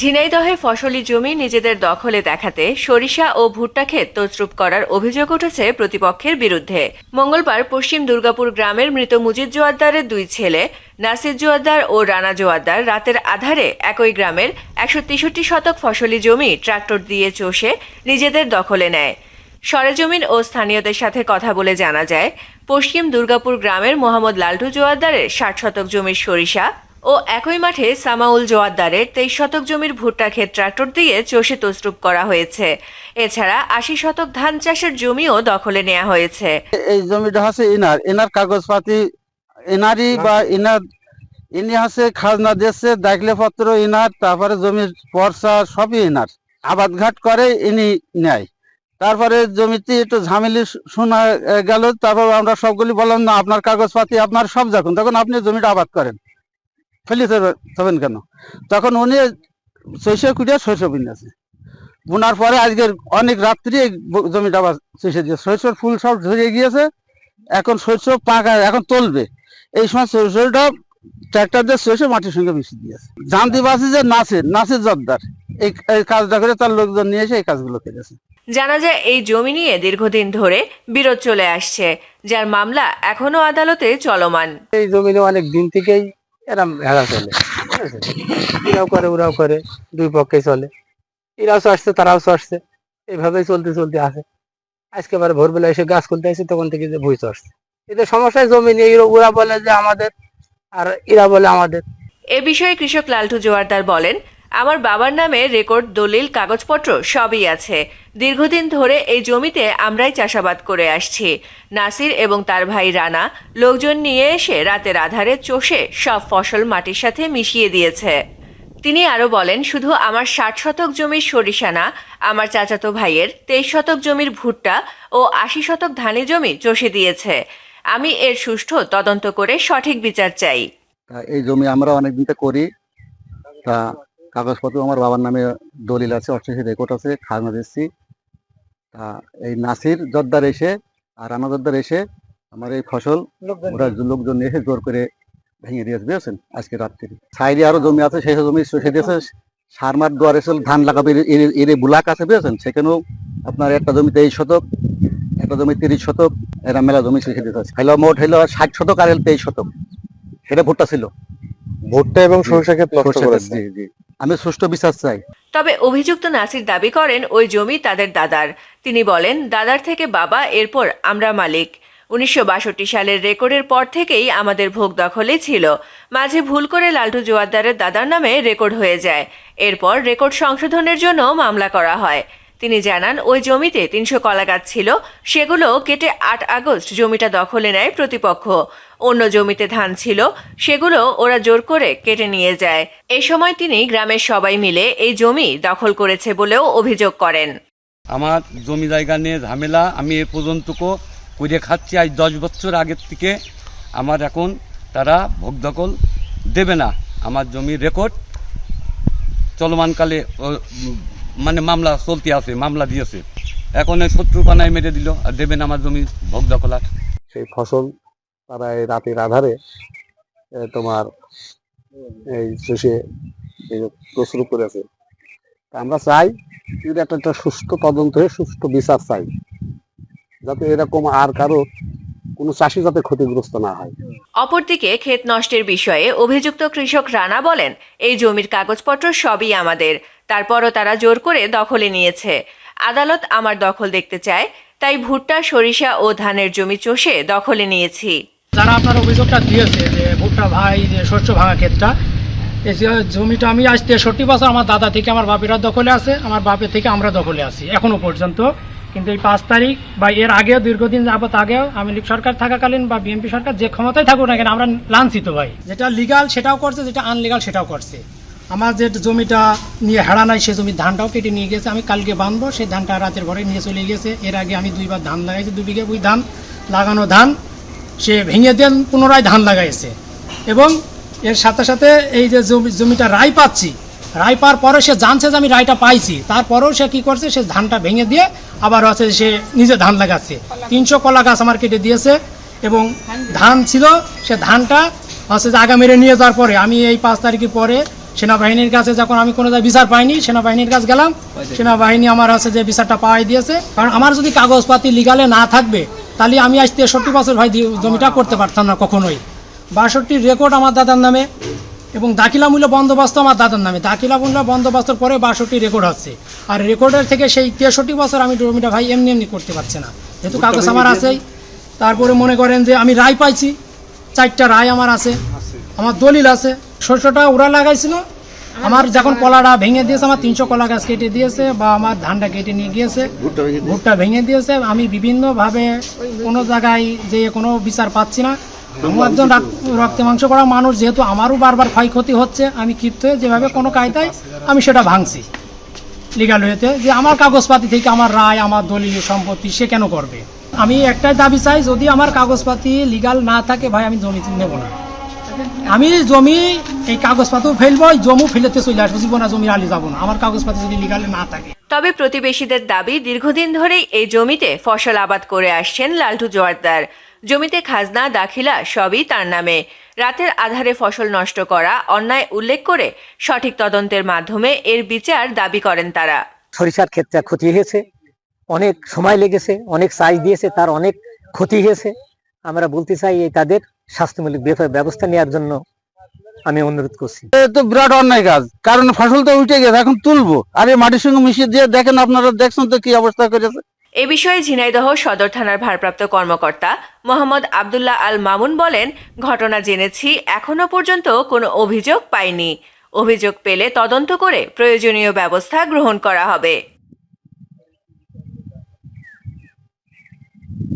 ঝিনাইদহে ফসলি জমি নিজেদের দখলে দেখাতে সরিষা ও ভুট্টা ক্ষেত তছরূপ করার অভিযোগ উঠেছে প্রতিপক্ষের বিরুদ্ধে। মঙ্গলবার পশ্চিম দুর্গাপুর গ্রামের মৃত মুজিদ জোয়াদ্দারের দুই ছেলে, নাসির জোয়াদ্দার ও রানা জোয়াদ্দার রাতের আধারে একই গ্রামের একশো তেষট্টি শতক ফসলি জমি ট্রাক্টর দিয়ে চষে নিজেদের দখলে নেয়। সরেজমিন ও স্থানীয়দের সাথে কথা বলে জানা যায়, পশ্চিম দুর্গাপুর গ্রামের মোহাম্মদ লালটু জোয়াদ্দারের ষাট শতক জমির সরিষা ও একই মাঠে সামাউল জোয়াদ্দারের তেইশ শতক জমির ভুট্টা ক্ষেত ট্রাক্টর দিয়ে চষে তসরুপ করা হয়েছে। এছাড়া আশি শতক ধান চাষের জমিও দখলে নেওয়া হয়েছে। এই জমিটা হচ্ছে ইনার এনার কাগজপাতি, এনারই বা ইনার ইনি হচ্ছে খাজনা দিচ্ছে দাখিলে পত্র ইনার তারপরে জমির পর্সা সবই ইনার আবাদ ঘাট করে ইনি নেয়। তারপরে জমিতে একটু ঝামেলি শোনা গেল, তারপর আমরা সবগুলি বললাম, না, আপনার কাগজপাতি, আপনার সব যখন তখন আপনি জমিটা আবাদ করেন। ফেলি তবেন কেন? তখন উনি শস্য কুটিয়া শস্য বিন্যাসে। বোনার পরে আজকের অনেক রাত্রি এই জমিটা আবার শস্য দিয়ে শস্যর ফুল সব ধরে গিয়েছে। এখন শস্য পাকা এখন তুলবে। এই সময় শস্যটা ট্র্যাক্টর দিয়ে শস্য মাটির সঙ্গে মিশিয়ে দিয়েছে। জানতে পারছি যে নাসির নাসির জর্দার এই কাজটা করে তার লোকজন নিয়ে এসে এই কাজগুলো করেছে। জানা যায় এই জমি নিয়ে দীর্ঘদিন ধরে বিরোধ চলে আসছে যার মামলা এখনও আদালতে চলমান। এই জমিনে অনেক দিন থেকেই এরম ভেড়া চলে এরাও করে, ওরাও করে, দুই পক্ষে চলে। এরাও আসছে তারাও আসছে এইভাবেই চলতে চলতে আসে। আজকে আবার ভোরবেলা এসে গাছ খুলতে আসে, তখন থেকে যে ভুই চড়ছে। এদের সমস্যায় জমি নিয়ে ওরা বলে যে আমাদের, আর এরা বলে আমাদের। এ বিষয়ে কৃষক লালটু জোয়ারদার বলেন আমার বাবার নামে রেকর্ড, দলিল, কাগজপত্র সবই আছে। দীর্ঘদিন ধরে এই জমিতে আমরাই চাষাবাদ করে আসছি। নাসির এবং তার ভাই রানা লোকজন নিয়ে এসে রাতের আধারে চষে সব ফসল মাটির সাথে মিশিয়ে দিয়েছে। তিনি আরও বলেন, শুধু আমার ষাট শতক জমির সরিষা না, আমার চাচাতো ভাইয়ের তেইশ শতক জমির ভুট্টা ও আশি শতক ধানি জমি চষে দিয়েছে। আমি এর সুষ্ঠু তদন্ত করে সঠিক বিচার চাই। এই জমি আমরা অনেকদিন করি। তা কাগজপত্র আমার বাবার নামে দলিল আছে অষ্টাশি রেকর্ড আছে খাজনা দিচ্ছি। তা এই নাসির জর্দার এসে আর রানা জর্দার এসে আমার এই ফসল ওরা লোকজন এসে জোর করে ভেঙে দিয়েছে বুঝেছেন? আজকে রাত্রি। সাইডে আরও জমি আছে সেই জমি চষে দিয়েছে। সার মার দোয়ার এসে ধান লাগাবে এর- বুলাক আছে বুঝেছেন? সেখানেও আপনার একটা জমি তেইশ শতক একটা জমি তিরিশ শতক এরা মেলা জমি চষে দিতে আছে হইল মোট হইল ষাট শতক আর তেইশ শতক। সেটা ভুট্টা ছিল। ভুট্টা এবং সরিষা ক্ষেত সরষে গাছ, জি জি। আমি সুষ্ঠু বিচার চাই। তবে অভিযুক্ত নাসির দাবি করেন, ওই জমি তাদের দাদার। তিনি বলেন, দাদার থেকে বাবা, এরপর আমরা মালিক। উনিশশো বাষট্টি সালের রেকর্ডের পর থেকেই আমাদের ভোগ দখলে ছিল। মাঝে ভুল করে লালটু জোয়ারদারের দাদার নামে রেকর্ড হয়ে যায়। এরপর রেকর্ড সংশোধনের জন্য মামলা করা হয়। তিনি জানান, ওই জমিতে তিনশো কলা গাছ ছিল, সেগুলো কেটে আট আগস্ট জমিটা দখলে নেয় প্রতিপক্ষ। অন্য জমিতে ধান ছিল সেগুলো ওরা জোর করে কেটে নিয়ে যায়। এ সময় তিনি গ্রামের সবাই মিলে এই জমি দখল করেছে বলেও অভিযোগ করেন। আমার জমি জায়গা নিয়ে ঝামেলা আমি এ পর্যন্ত করে খাচ্ছি আজ দশ বছর আগের থেকে আমার এখন তারা ভোগ দখল দেবে না। আমার জমির রেকর্ড চলমানকালে ও, মানে মামলা চলতে আছে মামলা দিয়েছে। এখন এই শত্রু পানায় মেরে দিল আর দেবেন আমার জমি ভোগ দখল আর। সেই ফসল তারা এই রাতের আধারে তোমার এই শেষে প্রস্তুত করেছে। আমরা চাই যদি একটা একটা সুষ্ঠু তদন্ত হয়ে সুষ্ঠু বিচার চাই, যাতে এরকম আর কারও কোনো চাষি যাতে ক্ষতিগ্রস্ত না হয়। অপরদিকে ক্ষেত নষ্টের বিষয়ে অভিযুক্ত কৃষক রানা বলেন, এই জমির কাগজপত্র সবই আমাদের, তারপরও তারা জোর করে দখলে নিয়েছে। আদালত আমার দখল দেখতে চায়, তাই ভুট্টা, সরিষা ও ধানের জমি চষে দখলে নিয়েছি। যারা আপনার অভিযোগটা দিয়েছে যে ভুট্টা ভাই, যে শস্য ভাঙা ক্ষেতটা এই জমিটা আমি আজ তেষট্টি বছর আমার দাদা থেকে আমার বাপেরা দখলে আছে, আমার বাপের থেকে আমরা দখলে আছি, এখনও পর্যন্ত। কিন্তু এই পাঁচ তারিখ বা এর আগেও, দীর্ঘদিন যাবত আগেও আমি লীগ সরকার থাকাকালীন বা বিএনপি সরকার যে ক্ষমতায় থাকুক না কেন, আমরা লাঞ্ছিত ভাই। যেটা লিগাল সেটাও করছে, যেটা আনলিগাল সেটাও করছে। আমার যে জমিটা নিয়ে হেড়া নাই, সে জমির ধানটাও কেটে নিয়ে গেছে। আমি কালকে বাঁধবো সেই ধানটা রাতের ঘরে নিয়ে চলে গেছে। এর আগে আমি দুইবার ধান লাগাইছি, দু বিঘে ওই ধান, লাগানো ধান। সে ভেঙে দেন পুনরায় ধান লাগাইছে। এবং এর সাথে সাথে এই যে জমি- জমিটা রায় পাচ্ছি, রায় পাওয়ার পরে সে জানছে যে আমি রায়টা পাইছি। তারপরেও সে কি করছে? সে ধানটা ভেঙে দিয়ে আবার হচ্ছে সে নিজে ধান লাগাচ্ছে। তিনশো কলা গাছ আমার কেটে দিয়েছে এবং ধান ছিল, সে ধানটা হচ্ছে যে আগা মেরে নিয়ে যাওয়ার পরে। আমি এই পাঁচ তারিখের পরে সেনাবাহিনীর কাছে যখন আমি কোনো বিচার পাইনি, সেনাবাহিনীর কাছে গেলাম। সেনাবাহিনী আমার আছে যে বিচারটা পাওয়াই দিয়েছে। কারণ আমার যদি কাগজপাতি লিগালে না থাকবে তাহলে আমি আজ তেষট্টি বছর ভাই জমিটা করতে পারতাম না কখনোই। বাষট্টির রেকর্ড আমার দাদার নামে এবং দাখিলা মূল্য বন্দোবস্ত আমার দাদার নামে। দাখিলা মূল্য বন্দোবস্তর পরে বাষট্টি রেকর্ড হচ্ছে আর রেকর্ডের থেকে সেই তেষট্টি বছর আমি জমিটা ভাই এমনি এমনি করতে পারছি না। যেহেতু কাগজ আমার আছেই তারপরে মনে করেন যে আমি রায় পাইছি চারটা রায় আমার আছে। আমার দলিল আছে। শস্যটা ওরা লাগাইছিল আমার যখন কলাটা ভেঙে দিয়েছে আমার তিনশো কলা গাছ কেটে দিয়েছে বা আমার ধানটা কেটে নিয়ে গিয়েছে ভুট্টা ভেঙে দিয়েছে। আমি বিভিন্নভাবে কোনো জায়গায় যে কোনো বিচার পাচ্ছি না। আমি একজন রক্তে মাংস করা মানুষ যেহেতু আমারও বারবার ক্ষয়ক্ষতি হচ্ছে আমি ক্ষিপ্ত হয়ে যেভাবে কোনো কায়দায় আমি সেটা ভাঙছি। লিগাল হয়েতে যে আমার কাগজপাতি থেকে আমার রায় আমার দলিল সম্পত্তি সে কেন করবে? আমি একটাই দাবি চাই যদি আমার কাগজপাতি লিগাল না থাকে ভাই আমি জমি নেব না। আমি জমি এই কাগজপাতিও ফেলব জমু ফেলেতে চলে আসব জীবনা জমি আলি যাব না। আমার কাগজপাতি যদি লিগালে না থাকে। তবে প্রতিবেশীদের দাবি দীর্ঘদিন ধরেই এই জমিতে ফসল আবাদ করে আসছেন লালটু জোয়ারদার। জমিতে খাজনা দাখিলা সবই তার নামে। রাতের আধারে ফসল নষ্ট করা অন্যায় উল্লেখ করে সঠিক তদন্তের মাধ্যমে এর বিচার দাবি করেন তারা। সরিষার ক্ষেত্রে ক্ষতি হয়েছে। অনেক সময় লেগেছে অনেক সাইজ দিয়েছে তার অনেক ক্ষতি হয়েছে। আমরা বলতে চাই এই তাদের স্বাস্থ্যমূলক ব্যবস্থা নেওয়ার জন্য আমি অনুরোধ করছি। তো বিরাট অন্যায় কাজ। কারণ ফসল তো উঠে গেছে এখন তুলবো। আর এই মাটির সঙ্গে মিশিয়ে দিয়ে দেখেন আপনারা দেখছেন তো কি অবস্থা করেছে? এ বিষয়ে ঝিনাইদহ সদর থানার ভারপ্রাপ্ত কর্মকর্তা মোহাম্মদ আবদুল্লাহ আল মামুন বলেন ঘটনা জেনেছি এখনও পর্যন্ত কোনো অভিযোগ পাইনি। অভিযোগ পেলে তদন্ত করে প্রয়োজনীয় ব্যবস্থা গ্রহণ করা হবে।